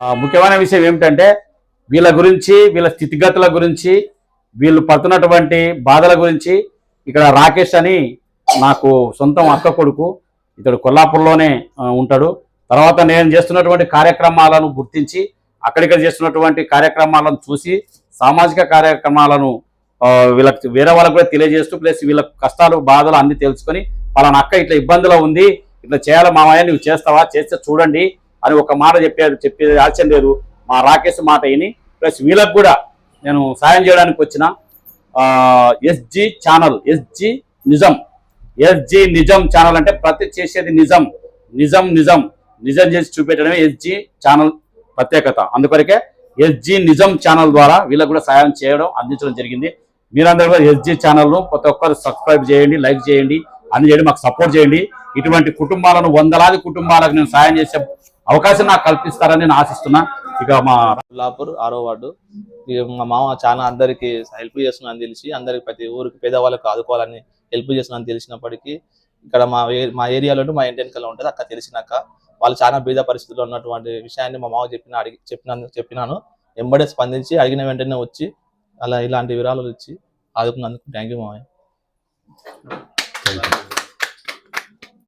ముఖ్యమైన విషయం ఏమిటంటే వీళ్ళ గురించి వీళ్ళ స్థితిగతుల గురించి వీళ్ళు పడుతున్నటువంటి బాధల గురించి ఇక్కడ రాకేష్ అని నాకు సొంతం అక్క కొడుకు ఇతడు కొల్లాపూర్లోనే ఉంటాడు. తర్వాత నేను చేస్తున్నటువంటి కార్యక్రమాలను గుర్తించి అక్కడిక్కడ చేస్తున్నటువంటి కార్యక్రమాలను చూసి సామాజిక కార్యక్రమాలను వీళ్ళకి వేరే వాళ్ళకు కూడా తెలియజేస్తూ ప్లస్ వీళ్ళ కష్టాలు బాధలు అన్ని తెలుసుకొని వాళ్ళ అక్క ఇట్లా ఇబ్బందిలో ఉంది ఇట్లా చేయాలి మామయ్య నువ్వు చేస్తావా? చేస్తే చూడండి అని ఒక మాట చెప్పారు చెప్పేది ఆశ్చర్యం లేదు. మా రాకేష్ మాట విని ప్లస్ వీళ్ళకు కూడా నేను సాయం చేయడానికి వచ్చిన ఎస్జి ఛానల్ ఎస్జి నిజం ఎస్జి నిజం ఛానల్ అంటే ప్రతి చేసేది నిజం నిజం నిజం నిజం చేసి చూపెట్టడమే ఎస్జి ఛానల్ ప్రత్యేకత. అందుకొరకే ఎస్జి నిజం ఛానల్ ద్వారా వీళ్ళకు కూడా సాయం చేయడం అందించడం జరిగింది. మీరందరూ కూడా ఎస్జి ఛానల్ను ప్రతి ఒక్కరు సబ్స్క్రైబ్ చేయండి లైక్ చేయండి అన్ని చేయండి మాకు సపోర్ట్ చేయండి. ఇటువంటి కుటుంబాలను వందలాది కుటుంబాలకు నేను సాయం చేసే అవకాశం నాకు కల్పిస్తారని నేను ఆశిస్తున్నా. ఇక మా కొల్లాపూర్ ఆరో వార్డు. ఇక మా మామ చాలా అందరికి హెల్ప్ చేస్తున్నాను తెలిసి అందరికి ప్రతి ఊరికి పేదవాళ్ళకి ఆదుకోవాలని హెల్ప్ చేస్తున్నాను తెలిసినప్పటికీ ఇక్కడ మా ఏ- మా ఏరియాలో మా ఇంటి వెనకాల ఉంటుంది అక్కడ తెలిసినాక వాళ్ళు చాలా బీద పరిస్థితుల్లో ఉన్నటువంటి విషయాన్ని మా మామ చెప్పిన అడిగి చెప్పినాను చెప్పినాను. ఎంబడే స్పందించి అడిగిన వెంటనే వచ్చి అలా ఇలాంటి వివరాలు ఇచ్చి ఆదుకున్నందుకు థ్యాంక్ యూ మామయ్య.